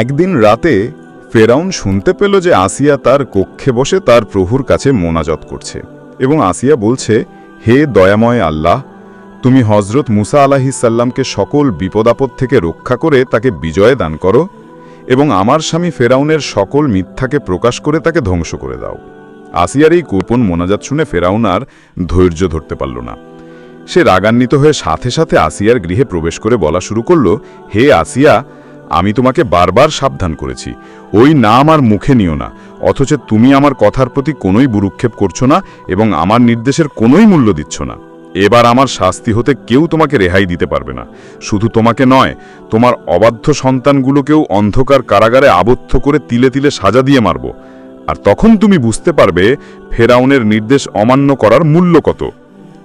একদিন রাতে ফেরাউন শুনতে পেল যে আসিয়া তার কক্ষে বসে তার প্রভুর কাছে মোনাজত করছে এবং আসিয়া বলছে, হে দয়াময় আল্লাহ, তুমি হজরত মুসা আলাহিসাল্লামকে সকল বিপদাপদ থেকে রক্ষা করে তাকে বিজয় দান করো এবং আমার স্বামী ফেরাউনের সকল মিথ্যাকে প্রকাশ করে তাকে ধ্বংস করে দাও। আসিয়ার এই কোপন মোনাজাত শুনে ফেরাউন আর ধৈর্য ধরতে পারল না। সে রাগান্বিত হয়ে সাথে সাথে আসিয়ার গৃহে প্রবেশ করে বলা শুরু করল, হে আসিয়া আমি তোমাকে বারবার সাবধান করেছি। ওই নাম আর মুখে নিও না, অথচ তুমি আমার কথার প্রতি কোনোই বুরুক্ষেপ করছ না এবং আমার নির্দেশের কোনোই মূল্য দিচ্ছ না। এবার আমার শাস্তি হতে কেউ তোমাকে রেহাই দিতে পারবে না। শুধু তোমাকে নয়, তোমার অবাধ্য সন্তানগুলোকেও অন্ধকার কারাগারে আবদ্ধ করে তিলে তিলে সাজা দিয়ে মারব। আর তখন তুমি বুঝতে পারবে ফেরাউনের নির্দেশ অমান্য করার মূল্য কত।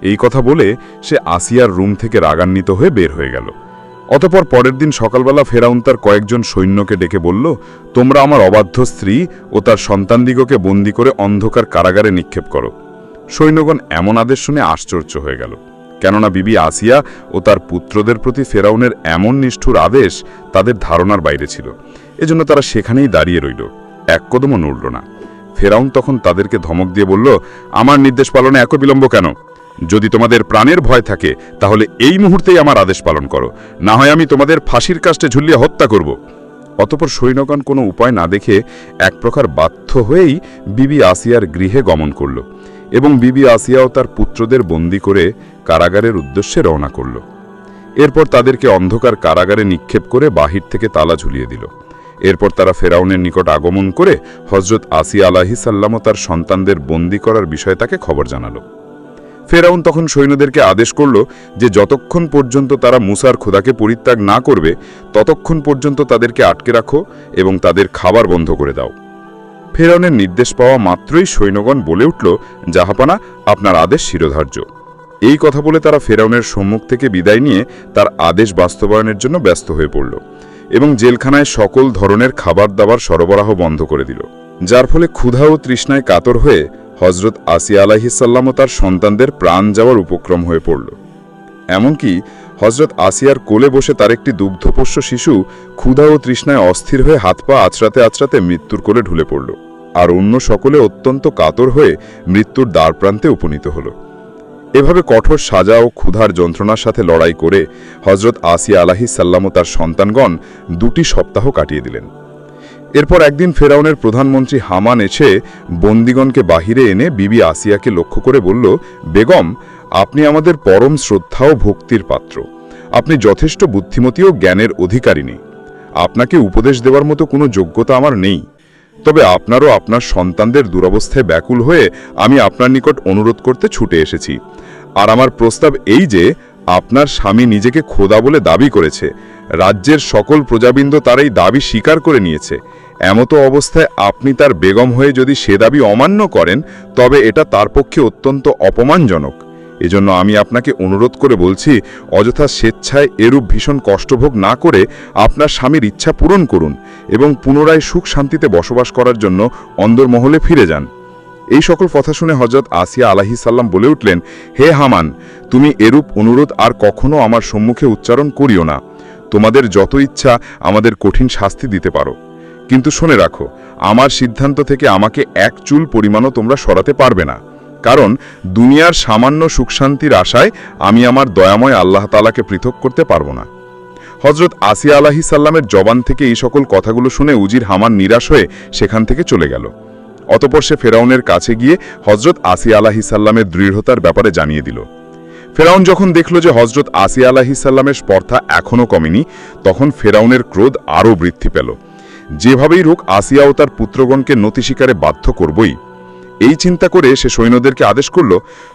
এই কথা বলে সে আসিয়ার রুম থেকে রাগান্বিত হয়ে বের হয়ে গেল। অতপর পরের দিন সকালবেলা ফেরাউন তার কয়েকজন সৈন্যকে ডেকে বলল, তোমরা আমার অবাধ্য স্ত্রী ও তার সন্তানদিগকে বন্দি করে অন্ধকার কারাগারে নিক্ষেপ করো। সৈন্যগণ এমন আদেশ শুনে আশ্চর্য হয়ে গেল। কেননা বিবি আসিয়া ও তার পুত্রদের প্রতি ফেরাউনের এমন নিষ্ঠুর আদেশ তাদের ধারণার বাইরে ছিল। এজন্য তারা সেখানেই দাঁড়িয়ে রইল। এক কদমও নড়ল না। ফেরাউন তখন তাদেরকে ধমক দিয়ে বলল, আমার নির্দেশ পালনে এত বিলম্ব কেন? যদি তোমাদের প্রাণের ভয় থাকে, তাহলে এই মুহূর্তেই আমার আদেশ পালন করো। না হয় আমি তোমাদের ফাঁসির কাস্টে ঝুলিয়ে হত্যা করব। অতপর সৈন্যগণ কোনো উপায় না দেখে এক প্রকার বাধ্য হয়েই বিবি আসিয়ার গৃহে গমন করল এবং বিবি আসিয়াও তার পুত্রদের বন্দি করে কারাগারের উদ্দেশ্যে রওনা করল। এরপর তাদেরকে অন্ধকার কারাগারে নিক্ষেপ করে বাহির থেকে তালা ঝুলিয়ে দিল। এরপর তারা ফেরাউনের নিকট আগমন করে হজরত আসিয়া আলাহিসাল্লাম তার সন্তানদের বন্দি করার বিষয়ে তাকে খবর জানালো। ফেরাউন তখন সৈন্যদেরকে আদেশ করল যে যতক্ষণ পর্যন্ত তারা মুসার খোদাকে পরিত্যাগ না করবে, ততক্ষণ পর্যন্ত তাদেরকে আটকে রাখো এবং তাদের খাবার বন্ধ করে দাও। ফেরাউনের নির্দেশ পাওয়া মাত্রই সৈন্যগণ বলে উঠল, জাহাপানা, আপনার আদেশ শিরোধার্য। এই কথা বলে তারা ফেরাউনের সম্মুখ থেকে বিদায় নিয়ে তার আদেশ বাস্তবায়নের জন্য ব্যস্ত হয়ে পড়ল এবং জেলখানায় সকল ধরনের খাবার দাবার সরবরাহ বন্ধ করে দিল, যার ফলে ক্ষুধা ও তৃষ্ণায় কাতর হয়ে হজরত আসিয়া আলাহিসাল্লাম ও তার সন্তানদের প্রাণ যাওয়ার উপক্রম হয়ে পড়ল। এমনকি হজরত আসিয়ার কোলে বসে তার একটি দুগ্ধপোষ্য শিশু ক্ষুধা ও তৃষ্ণায় অস্থির হয়ে হাত পা আছড়াতে আছড়াতে মৃত্যুর কোলে ঢুলে পড়ল আর অন্য সকলে অত্যন্ত কাতর হয়ে মৃত্যুর দ্বারপ্রান্তে উপনীত হল। এভাবে কঠোর সাজা ও ক্ষুধার যন্ত্রণার সাথে লড়াই করে হজরত আসিয়া আলাহি সাল্লাম ও তার সন্তানগণ দুটি সপ্তাহ কাটিয়ে দিলেন। এরপর একদিন ফেরাউনের প্রধানমন্ত্রী হামান এসে বন্দিগণকে বাহিরে এনে বিবি আসিয়াকে লক্ষ্য করে বলল, বেগম, আপনি আমাদের পরম শ্রদ্ধা ও ভক্তির পাত্র। আপনি যথেষ্ট বুদ্ধিমতী ও জ্ঞানের অধিকারিণী। আপনাকে উপদেশ দেওয়ার মতো কোনো যোগ্যতা আমার নেই। তবে আপনারও আপনার সন্তানদের দুরবস্থায় ব্যাকুল হয়ে আমি আপনার নিকট অনুরোধ করতে ছুটে এসেছি। আর আমার প্রস্তাব এই যে, আপনার স্বামী নিজেকে খোদা বলে দাবি করেছে। রাজ্যের সকল প্রজাবৃন্দ তার এই দাবি স্বীকার করে নিয়েছে। এমতো অবস্থায় আপনি তার বেগম হয়ে যদি সে দাবি অমান্য করেন, তবে এটা তার পক্ষে অত্যন্ত অপমানজনক। এজন্য আমি আপনাকে অনুরোধ করে বলছি, অযথা স্বেচ্ছায় এরূপ ভীষণ কষ্টভোগ না করে আপনার স্বামীর ইচ্ছা পূরণ করুন এবং পুনরায় সুখ শান্তিতে বসবাস করার জন্য অন্দরমহলে ফিরে যান। এই সকল কথা শুনে হজরত আসিয়া আলাহি সাল্লাম বলে উঠলেন, হে হামান, তুমি এরূপ অনুরোধ আর কখনো আমার সম্মুখে উচ্চারণ করিও না। তোমাদের যত ইচ্ছা আমাদের কঠিন শাস্তি দিতে পারো। কিন্তু শুনে রাখো, আমার সিদ্ধান্ত থেকে আমাকে এক চুল পরিমাণও তোমরা সরাতে পারবে না। কারণ দুনিয়ার সামান্য সুখশান্তির আশায় আমি আমার দয়াময় আল্লাহ তালাকে পৃথক করতে পারব না। হজরত আসিয়া আলাহি সাল্লামের জবান থেকে এই সকল কথাগুলো শুনে উজির হামান নিরাশ হয়ে সেখান থেকে চলে গেল। অতপর সে ফেরাউনের কাছে গিয়ে হজরত আসিয়া আলাহি সাল্লামের দৃঢ়তার ব্যাপারে জানিয়ে দিল। ফেরাউন যখন দেখল যে হজরত আসিয়া আলাহি সাল্লামের স্পর্ধা এখনও কমেনি, তখন ফেরাউনের ক্রোধ আরও বৃদ্ধি পেল। যেভাবেই রোগ আসিয়া ও তার পুত্রগণকে নতি স্বীকারে বাধ্য করবই। এই চিন্তা করে সে সৈন্যদেরকে আদেশ করল,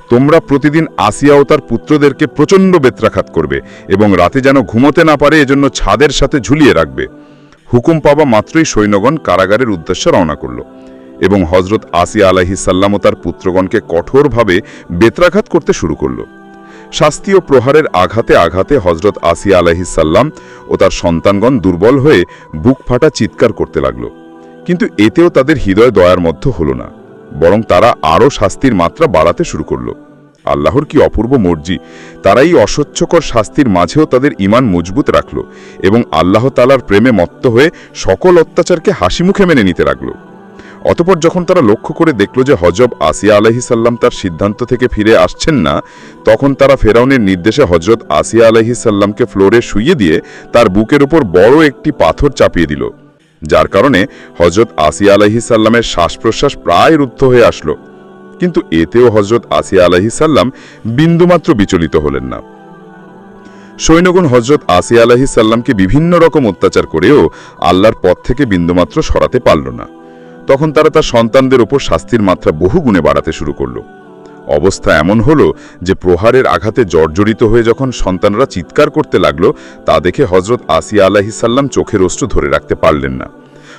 তোমরা প্রতিদিন আসিয়া ও তার পুত্রদেরকে প্রচণ্ড বেত্রাঘাত করবে এবং রাতে যেন ঘুমোতে না পারে, এজন্য ছাদের সাথে ঝুলিয়ে রাখবে। হুকুম পাওয়া মাত্রই সৈন্যগণ কারাগারের উদ্দেশ্যে রওনা করল এবং হজরত আসিয়া আলাহি সাল্লাম ও তার পুত্রগণকে কঠোরভাবে বেত্রাঘাত করতে শুরু করল। শাস্তি ও প্রহারের আঘাতে আঘাতে হজরত আসিয়া আলাহিসাল্লাম ও তার সন্তানগণ দুর্বল হয়ে বুক ফাটা চিৎকার করতে লাগল। কিন্তু এতেও তাদের হৃদয় দয়ার মধ্য হল না, বরং তারা আরও শাস্তির মাত্রা বাড়াতে শুরু করল। আল্লাহর কি অপূর্ব মর্জি তারা এই অসহ্যকর শাস্তির মাঝেও তাদের ইমান মজবুত রাখল এবং আল্লাহ তালার প্রেমে মত্ত হয়ে সকল অত্যাচারকে হাসি মুখে মেনে নিতে লাগল। অতপর যখন তারা লক্ষ্য করে দেখল যে হজব আসিয়া আলহিসাল্লাম তার সিদ্ধান্ত থেকে ফিরে আসছেন না, তখন তারা ফেরাউনের নির্দেশে হজরত আসিয়া আলহিসাল্লামকে ফ্লোরে শুইয়ে দিয়ে তার বুকের উপর বড় একটি পাথর চাপিয়ে দিল, যার কারণে হজরত আসিয়া আলহিসাল্লামের শ্বাস প্রশ্বাস প্রায় রুদ্ধ হয়ে আসলো। কিন্তু এতেও হজরত আসিয়া আলহিসাল্লাম বিন্দুমাত্র বিচলিত হলেন না। সৈন্যগণ হজরত আসিয়া আলহিসাল্লামকে বিভিন্ন রকম অত্যাচার করেও আল্লাহর পথ থেকে বিন্দুমাত্র সরাতে পারল না। তখন তারা তার সন্তানদের ওপর শাস্তির মাত্রা বহু গুণে বাড়াতে শুরু করল। অবস্থা এমন হলো যে প্রহারের আঘাতে জর্জরিত হয়ে যখন সন্তানরা চিৎকার করতে লাগল, তা দেখে হজরত আসিয়া আলাহিসাল্লাম চোখের অস্ত্র ধরে রাখতে পারলেন না।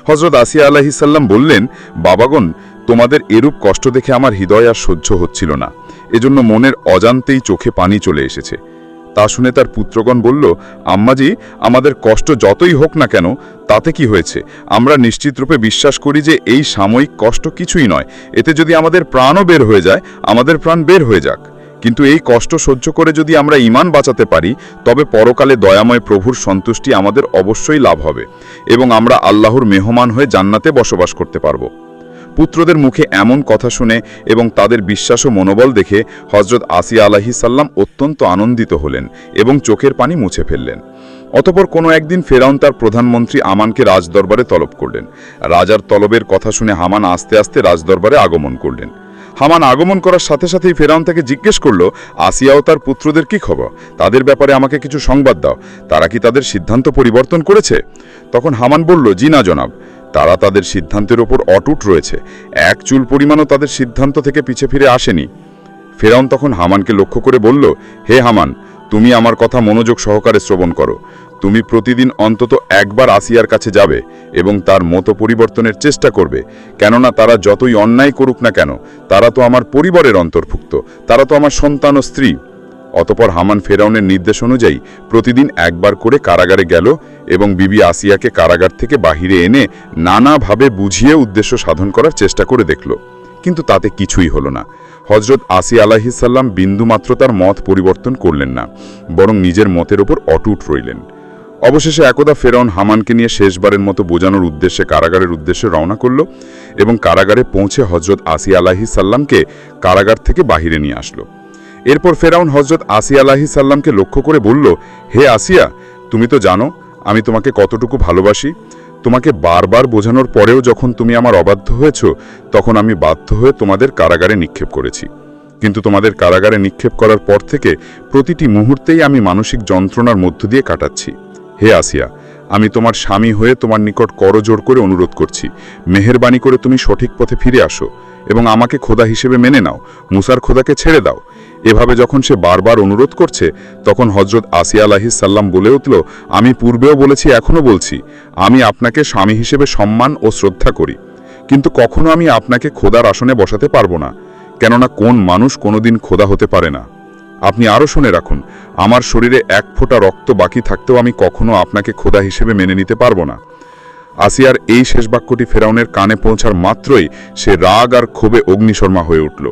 হজরত আসিয়া আলাহিসাল্লাম বললেন, বাবাগণ, তোমাদের এরূপ কষ্ট দেখে আমার হৃদয় আর সহ্য হচ্ছিল না। এজন্য মনের অজান্তেই চোখে পানি চলে এসেছে। তা শুনে তার পুত্রগণ বলল, আম্মাজি, আমাদের কষ্ট যতই হোক না কেন, তাতে কি হয়েছে? আমরা নিশ্চিতরূপে বিশ্বাস করি যে এই সাময়িক কষ্ট কিছুই নয়। এতে যদি আমাদের প্রাণও বের হয়ে যায়, আমাদের প্রাণ বের হয়ে যাক। কিন্তু এই কষ্ট সহ্য করে যদি আমরা ইমান বাঁচাতে পারি, তবে পরকালে দয়াময় প্রভুর সন্তুষ্টি আমাদের অবশ্যই লাভ হবে এবং আমরা আল্লাহর মেহমান হয়ে জান্নাতে বসবাস করতে পারব। পুত্রদের মুখে এমন কথা শুনে এবং তাদের বিশ্বাস ও মনোবল দেখে হজরত আসিয়া আলাহি সাল্লাম অত্যন্ত আনন্দিত হলেন এবং চোখের পানি মুছে ফেললেন। অতপর কোনো একদিন ফেরাউন তার প্রধানমন্ত্রী আমানকে রাজদরবারে তলব করলেন। রাজার তলবের কথা শুনে হামান আস্তে আস্তে রাজদরবারে আগমন করলেন। হামান আগমন করার সাথে সাথেই ফেরাউন তাকে জিজ্ঞেস করল আসিয়া ও তার পুত্রদের কি খবর? তাদের ব্যাপারে আমাকে কিছু সংবাদ দাও। তারা কি তাদের সিদ্ধান্ত পরিবর্তন করেছে? তখন হামান বলল, জি না জনাব। তারা তাদের সিদ্ধান্তের ওপর অটুট রয়েছে। এক চুল পরিমাণও তাদের সিদ্ধান্ত থেকে পিছে ফিরে আসেনি। ফেরাউন তখন হামানকে লক্ষ্য করে বলল, হে হামান, তুমি আমার কথা মনোযোগ সহকারে শ্রবণ করো। তুমি প্রতিদিন অন্তত একবার আসিয়ার কাছে যাবে এবং তার মতো পরিবর্তনের চেষ্টা করবে। কেননা তারা যতই অন্যায় করুক না কেন, তারা তো আমার পরিবারের অন্তর্ভুক্ত। তারা তো আমার সন্তান ও স্ত্রী। অতপর হামান ফেরাউনের নির্দেশ অনুযায়ী প্রতিদিন একবার করে কারাগারে গেল এবং বিবি আসিয়াকে কারাগার থেকে বাহিরে এনে নানাভাবে বুঝিয়ে উদ্দেশ্য সাধন করার চেষ্টা করে দেখল। কিন্তু তাতে কিছুই হলো না। হজরত আসি আলাহিসাল্লাম বিন্দুমাত্র তার মত পরিবর্তন করলেন না, বরং নিজের মতের ওপর অটুট রইলেন। অবশেষে একদা ফেরাউন হামানকে নিয়ে শেষবারের মতো বোঝানোর উদ্দেশ্যে কারাগারের উদ্দেশ্যে রওনা করল এবং কারাগারে পৌঁছে হজরত আসি আলাহি সাল্লামকে কারাগার থেকে বাহিরে নিয়ে আসলো। এরপর ফেরাউন হজরত আসিয়া আলাহি সাল্লামকে লক্ষ্য করে বলল, হে আসিয়া, তুমি তো জানো, আমি তোমাকে কতটুকু ভালোবাসি। তোমাকে বারবার বোঝানোর পরেও যখন তুমি আমার অবাধ্য হয়েছ, তখন আমি বাধ্য হয়ে তোমাদের কারাগারে নিক্ষেপ করেছি। কিন্তু তোমাদের কারাগারে নিক্ষেপ করার পর থেকে প্রতিটি মুহূর্তেই আমি মানসিক যন্ত্রণার মধ্য দিয়ে কাটাচ্ছি। হে আসিয়া, আমি তোমার স্বামী হয়ে তোমার নিকট করজোর করে অনুরোধ করছি। মেহেরবানি করে তুমি সঠিক পথে ফিরে আসো এবং আমাকে খোদা হিসেবে মেনে নাও। মুসার খোদাকে ছেড়ে দাও। এভাবে যখন সে বারবার অনুরোধ করছে, তখন হজরত আসিয়া সাল্লাম বলে উঠল, আমি পূর্বেও বলেছি, এখনও বলছি। আমি আপনাকে স্বামী হিসেবে সম্মান ও শ্রদ্ধা করি। কিন্তু কখনো আমি আপনাকে খোদার আসনে বসাতে পারব না, কেননা কোন মানুষ কোনোদিন খোদা হতে পারে না। আপনি আরও শুনে রাখুন, আমার শরীরে এক ফোঁটা রক্ত বাকি থাকতেও আমি কখনো আপনাকে খোদা হিসেবে মেনে নিতে পারব না। আসিয়ার এই শেষ বাক্যটি ফেরাউনের কানে পৌঁছার মাত্রই সে রাগ আর ক্ষোভে অগ্নিশর্মা হয়ে উঠল।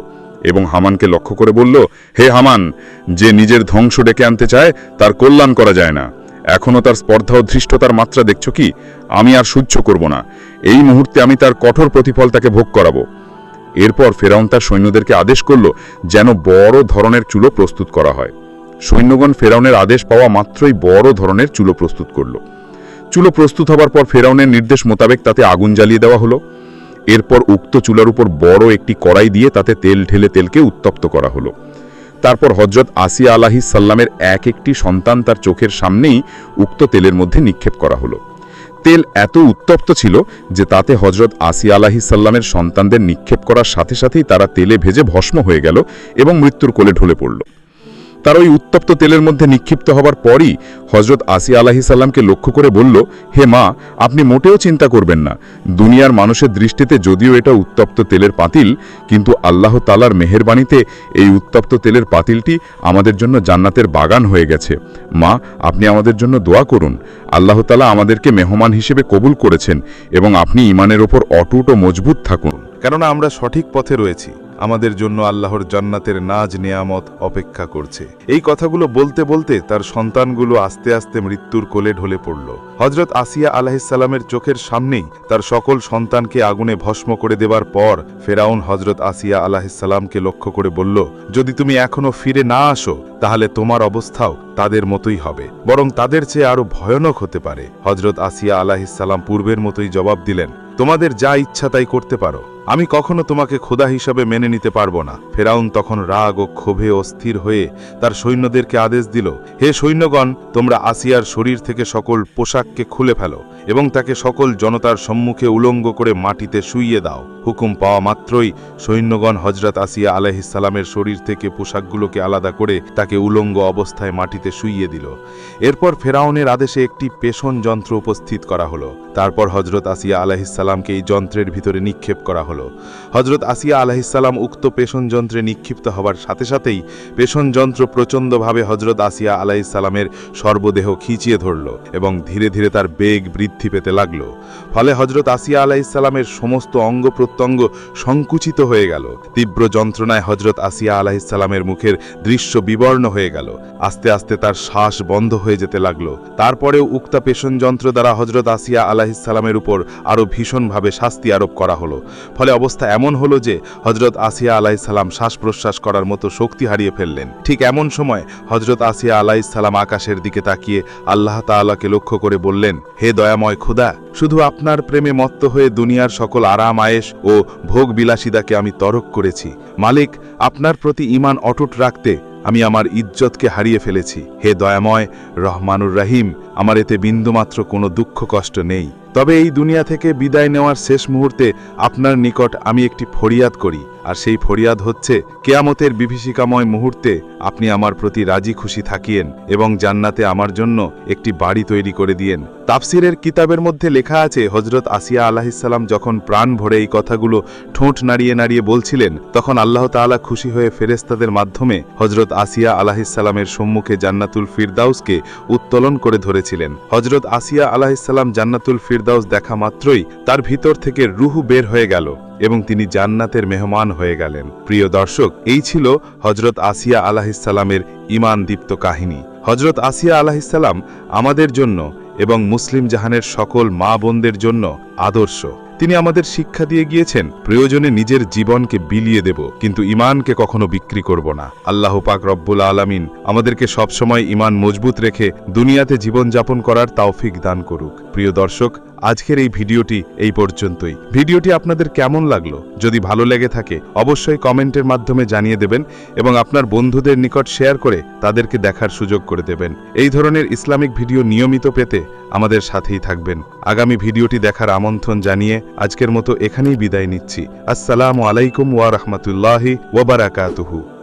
এবং হামানকে লক্ষ্য করে বলল, হে হামান, যে নিজের ধ্বংস ডেকে আনতে চায়, তার কল্যাণ করা যায় না। এখনও তার স্পর্ধা ও ধৃষ্টতার মাত্রা দেখছ কি? আমি আর সহ্য করব না। এই মুহূর্তে আমি তার কঠোর প্রতিফল তাকে ভোগ করাবো। এরপর ফেরাউন তার সৈন্যদেরকে আদেশ করল, যেন বড় ধরনের চুলো প্রস্তুত করা হয়। সৈন্যগণ ফেরাউনের আদেশ পাওয়া মাত্রই বড় ধরনের চুলো প্রস্তুত করল। চুলো প্রস্তুত হবার পর ফেরাউনের নির্দেশ মোতাবেক তাতে আগুন জ্বালিয়ে দেওয়া হলো। এরপর উক্ত চুলার উপর বড় একটি কড়াই দিয়ে তাতে তেল ঢেলে তেলকে উত্তপ্ত করা হলো। তারপর হজরত আসিয়া আলাহি সাল্লামের এক একটি সন্তান তার চোখের সামনেই উক্ত তেলের মধ্যে নিক্ষেপ করা হলো। তেল এত উত্তপ্ত ছিল যে তাতে হজরত আসিয়া আলাহি সাল্লামের সন্তানদের নিক্ষেপ করার সাথে সাথেই তারা তেলে ভেজে ভস্ম হয়ে গেল এবং মৃত্যুর কোলে ঢলে পড়ল। তার ওই উত্তপ্ত তেলের মধ্যে নিক্ষিপ্ত হবার পরই হজরত আসিয়া আলাহি সাল্লামকে লক্ষ্য করে বলল, হে মা, আপনি মোটেও চিন্তা করবেন না। দুনিয়ার মানুষের দৃষ্টিতে যদিও এটা উত্তপ্ত তেলের পাতিল, কিন্তু আল্লাহ তালার মেহেরবাণীতে এই উত্তপ্ত তেলের পাতিলটি আমাদের জন্য জান্নাতের বাগান হয়ে গেছে। মা, আপনি আমাদের জন্য দোয়া করুন। আল্লাহ তালা আমাদেরকে মেহমান হিসেবে কবুল করেছেন এবং আপনি ইমানের ওপর অটুট ও মজবুত থাকুন। কেননা আমরা সঠিক পথে রয়েছি। আমাদের জন্য আল্লাহর জান্নাতের নাজ নেয়ামত অপেক্ষা করছে। এই কথাগুলো বলতে বলতে তার সন্তানগুলো আস্তে আস্তে মৃত্যুর কোলে ঢলে পড়ল। হজরত আসিয়া আলাহিসাল্লামের চোখের সামনেই তার সকল সন্তানকে আগুনে ভস্ম করে দেবার পর ফেরাউন হজরত আসিয়া আলাহিসাল্লামকে লক্ষ্য করে বলল, যদি তুমি এখনও ফিরে না আসো, তাহলে তোমার অবস্থাও তাদের মতোই হবে, বরং তাদের চেয়ে আরও ভয়ানক হতে পারে। হজরত আসিয়া আলাহিসাল্লাম পূর্বের মতোই জবাব দিলেন, তোমাদের যা ইচ্ছা তাই করতে পারো। আমি কখনো তোমাকে খোদা হিসাবে মেনে নিতে পারব না। ফেরাউন তখন রাগ ও ক্ষোভে অস্থির হয়ে তার সৈন্যদেরকে আদেশ দিল, হে সৈন্যগণ, তোমরা আসিয়ার শরীর থেকে সকল পোশাককে খুলে ফেলো এবং তাকে সকল জনতার সম্মুখে উলঙ্গ করে মাটিতে শুইয়ে দাও। হুকুম পাওয়া মাত্রই সৈন্যগণ হজরত আসিয়া আলাহিসাল্লামের শরীর থেকে পোশাকগুলোকে আলাদা করে তাকে উলঙ্গ অবস্থায় মাটিতে শুইয়ে দিল। এরপর ফেরাউনের আদেশে একটি পেষণ যন্ত্র উপস্থিত করা হলো। তারপর হজরত আসিয়া আলাহিসাল্লামকে এই যন্ত্রের ভিতরে নিক্ষেপ করা হলো। হজরত আসিয়া আলাহিসাল্লাম উক্ত পেষণ যন্ত্রে নিক্ষিপ্ত হবার সাথে সাথেই পেষণ যন্ত্র প্রচণ্ডভাবে হজরত আসিয়া আলাহিসাল্লামের সর্বদেহ খিচিয়ে ধরল এবং ধীরে ধীরে তার বেগ বৃদ্ধি পেতে লাগল। ফলে হজরত আসিয়া আলাহিসাল্লামের সমস্ত অঙ্গ প্রত্যঙ্গ সংকুচিত হয়ে গেল। তীব্র যন্ত্রণায় হজরত আসিয়া আলাহিসাল্লামের মুখের দৃশ্য বিবর্ণ হয়ে গেল। আস্তে আস্তে তার শ্বাস বন্ধ হয়ে যেতে লাগল। তারপরেও উক্তা পেষণ যন্ত্র দ্বারা হজরত আসিয়া আলাহিসাল্লামের উপর আরও ভীষণভাবে শাস্তি আরোপ করা হলো। ফলে অবস্থা এমন হলো যে হজরত আসিয়া আলাইসাল্লাম শ্বাস প্রশ্বাস করার মতো শক্তি হারিয়ে ফেললেন। ঠিক এমন সময় হজরত আসিয়া আলাইসাল্লাম আকাশের দিকে তাকিয়ে আল্লাহ তাআলাকে লক্ষ্য করে বললেন, হে দয়াময় খুদা, শুধু আপনার প্রেমে মত্ত হয়ে দুনিয়ার সকল আরাম, আয়েশ ও ভোগ বিলাসিতাকে আমি তরক করেছি। মালিক, আপনার প্রতি ইমান অটুট রাখতে আমি আমার ইজ্জতকে হারিয়ে ফেলেছি। হে দয়াময় রহমানুর রাহিম, আমার এতে বিন্দুমাত্র কোনো দুঃখ কষ্ট নেই। তবে এই দুনিয়া থেকে বিদায় নেওয়ার শেষ মুহূর্তে আপনার নিকট আমি একটি ফরিয়াদ করি, আর সেই ফরিয়াদ হচ্ছে, কেয়ামতের বিভীষিকাময় মুহূর্তে আপনি আমার প্রতি রাজি খুশি থাকিয়েন এবং জান্নাতে আমার জন্য একটি বাড়ি তৈরি করে দিয়েন। তাফসিরের কিতাবের মধ্যে লেখা আছে হজরত আসিয়া আলাহিসাল্লাম যখন প্রাণ ভরে এই কথাগুলো ঠোঁট নাড়িয়ে নাড়িয়ে বলছিলেন, তখন আল্লাহ তাআলা খুশি হয়ে ফেরেস্তাদের মাধ্যমে হজরত আসিয়া আলাহিসাল্লামের সম্মুখে জান্নাতুল ফিরদাউসকে উত্তোলন করে ধরেছিলেন। হজরত আসিয়া আলাহিসাল্লাম জান্নাতুল ফিরদাউস দেখা মাত্রই তার ভিতর থেকে রুহু বের হয়ে গেল এবং তিনি জান্নাতের মেহমান হয়ে গেলেন। প্রিয় দর্শক, এই ছিল হজরত আসিয়া আলাহিসাল্লামের ইমান দীপ্ত কাহিনী। হজরত আসিয়া আলাহিসাল্লাম আমাদের জন্য এবং মুসলিম জাহানের সকল মা বোনদের জন্য আদর্শ। তিনি আমাদের শিক্ষা দিয়ে গিয়েছেন, প্রয়োজনে নিজের জীবনকে বিলিয়ে দেব, কিন্তু ইমানকে কখনো বিক্রি করব না। আল্লাহ পাক রব্বুল আলামিন আমাদেরকে সবসময় ইমান মজবুত রেখে দুনিয়াতে জীবন যাপন করার তাওফিক দান করুক। প্রিয় দর্শক, আজকের এই ভিডিওটি এই পর্যন্তই। ভিডিওটি আপনাদের কেমন লাগল? যদি ভালো লেগে থাকে, অবশ্যই কমেন্টের মাধ্যমে জানিয়ে দেবেন এবং আপনার বন্ধুদের নিকট শেয়ার করে তাদেরকে দেখার সুযোগ করে দেবেন। এই ধরনের ইসলামিক ভিডিও নিয়মিত পেতে আমাদের সাথেই থাকবেন। আগামী ভিডিওটি দেখার আমন্ত্রণ জানিয়ে আজকের মতো এখানেই বিদায় নিচ্ছি। আসসালামু আলাইকুম ওয়া রাহমাতুল্লাহি ওয়া বারাকাতুহু।